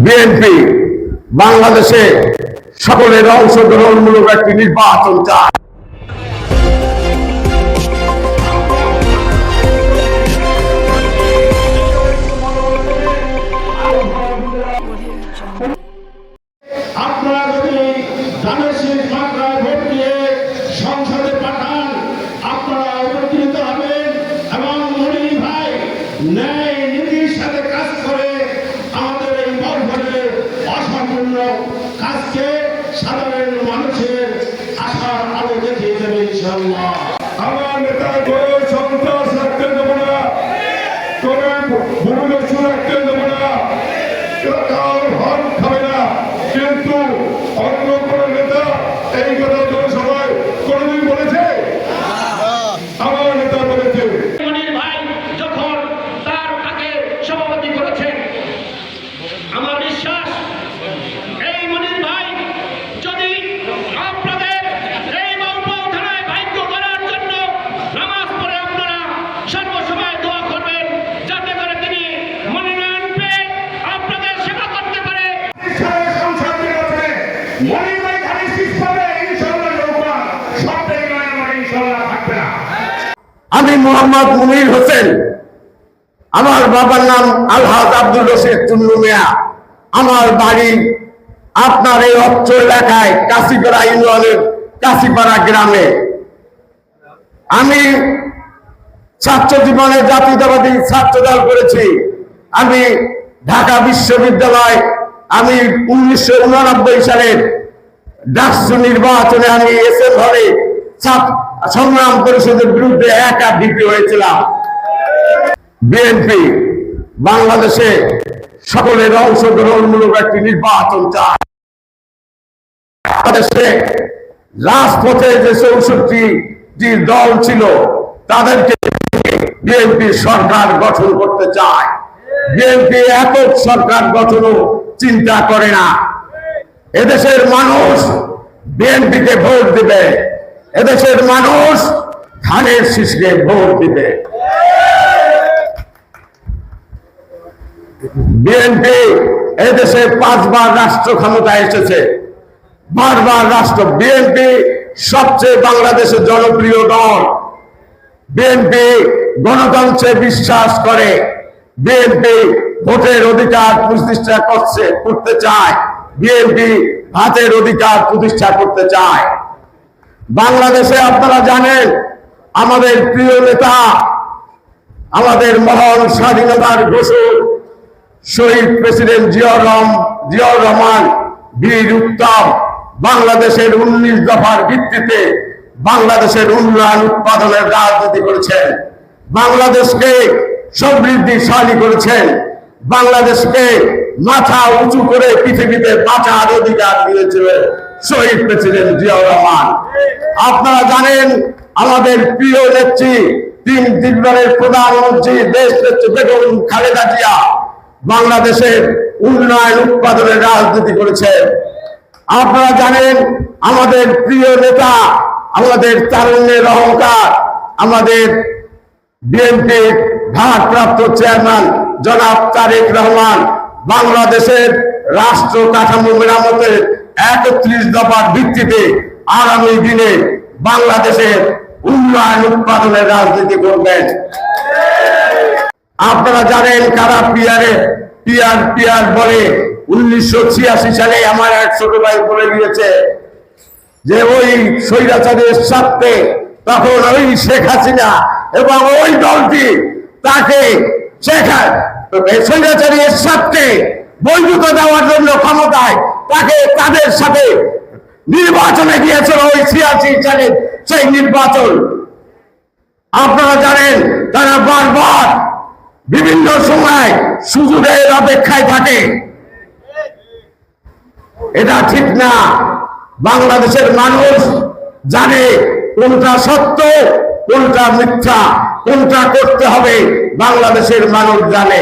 BNP বাংলাদেশে সকলের অংশগ্রহণমূলক একটি নির্বাচন চায় নীতির সাথে কাজ করে আমাদের এই বর্ষের অসম্পূর্ণ কাজকে সাধারণ মানুষের আশার আলো দেখিয়ে দেবে ইনশাল্লাহ আমার নেতা সন্ত্রাস রাখতে দেবো না। কোনো ভূমিদস্যু রাখতে দেবো না কেউ কারোর হক খাবে না কিন্তু অন্য কোনো নেতা এই কথা জনসভায় কোনোদিন বলেছে আমার নেতা বলেছে মনির ভাই যখন তার তাকে সভাপতি করেছেন আমার বিশ্বাস এই মনির ভাই যদি আপনাদের এই বাউপাউ থানায় ভাগ্য করার জন্য নামাজ পড়ে আপনারা সর্বসময় দোয়া করবেন যাতে করে তিনি মনোনয়ন পেয়ে আপনাদের সেবা করতে পারে সারা সংসদ নির্বাচনে মনিরভাই খালি শীষ পাবে ইনশাল্লাহ নৌকা সবটাই নয় আমার ইনশাল্লাহ থাকবে না আমি মোহাম্মদ মুনির হোসেন। আমার বাবার নাম আলহাজ আব্দুল রশিদ চুন্নু মিয়া। আমার বাড়ি আপনার এই অর্থ এলাকায় কাশিপাড়া ইউনিয়নের কাশিপাড়া গ্রামে। আমি ছাত্র জীবনে জাতীয়তাবাদী ছাত্র দল করেছি। আমি ঢাকা বিশ্ববিদ্যালয়, আমি উনিশশো উননব্বই সালের ডাকসু নির্বাচনে আমি এসে ধরে ছাত্র সংগ্রাম পরিষদের বিরুদ্ধে একা ডিপি হয়েছিলাম। বিএনপি, বাংলাদেশে সকলের অংশগ্রহণমূলক একটি নির্বাচন চায়। বাংলাদেশে রাজপথে যে চৌষট্টি দল ছিল, তাদেরকে বিএনপি সরকার গঠন করতে চায়। বিএনপি একক সরকার গঠনও চিন্তা করে না। এদেশের মানুষ বিএনপিকে ভোট দিবে। এদেশের মানুষ ধানের শীষকে ভোট দিবে। বিএনপি এদেশে পাঁচবার রাষ্ট্র ক্ষমতায় এসেছে। বারবার রাষ্ট্র বিএনপি সবচেয়ে বাংলাদেশের জনপ্রিয় দল। বিএনপি গণতন্ত্রে বিশ্বাস করে। বিএনপি ভোটের অধিকার প্রতিষ্ঠা করছে, করতে চায়। বিএনপি হাতের অধিকার প্রতিষ্ঠা করতে চায়। বাংলাদেশে আপনারা জানেন, আমাদের প্রিয় নেতা, আমাদের মহান স্বাধীনতার ঘোষক শহীদ প্রেসিডেন্ট জিয়াউর রহমান জিয়াউর রহমান, বীর উত্তম, বাংলাদেশের উনিশ দফার ভিত্তিতে বাংলাদেশের উন্নয়ন উৎপাদনের রাজনীতি করেছেন। বাংলাদেশকে সমৃদ্ধিশালী করেছেন। বাংলাদেশকে মাথা উঁচু করে পৃথিবীতে বাঁচার অধিকার দিয়েছিলেন। শহীদ প্রেসিডেন্ট জিয়াউর রহমান। আপনারা জানেন, আমাদের প্রিয় নেত্রী তিন তিনবারের প্রধানমন্ত্রী, দেশ নেত্রী বেগম খালেদা জিয়া বাংলাদেশের উন্নয়ন উৎপাদনের রাজনীতি করেছেন। আপনারা জানেন, আমাদের প্রিয় নেতা, আমাদের তারুণ্যের অহংকার, আমাদের বিএনপির ভারপ্রাপ্ত চেয়ারম্যান জনাব তারেক রহমান বাংলাদেশের রাষ্ট্র কাঠামো মেরামতের একত্রিশ দফার ভিত্তিতে আগামী দিনে বাংলাদেশের উন্নয়ন উৎপাদনের রাজনীতি করবেন আপনারা জানেন কারা পিয়ারে, পিয়ার পিয়ার বলে উনিশশো ছিয়াশি সালে আমার এক ছোট ভাই বলে দিয়েছে যে ওই স্বৈরাচারের স্বার্থে তখন ওই শেখ হাসিনা এবং ওই দলটি তাকে শেখ স্বৈরাচারের স্বার্থে বৈধতা দেওয়ার জন্য ক্ষমতায় তাকে তাদের সাথে নির্বাচনে গিয়েছিল ওই ছিয়াশি সালের সেই নির্বাচন। আপনারা জানেন, তারা বারবার বিভিন্ন সময় সুযোগের অপেক্ষায় থাকে। এটা ঠিক না। বাংলাদেশের মানুষ জানে কোনটা সত্য, কোনটা মিথ্যা, কোনটা করতে হবে, বাংলাদেশের মানুষ জানে।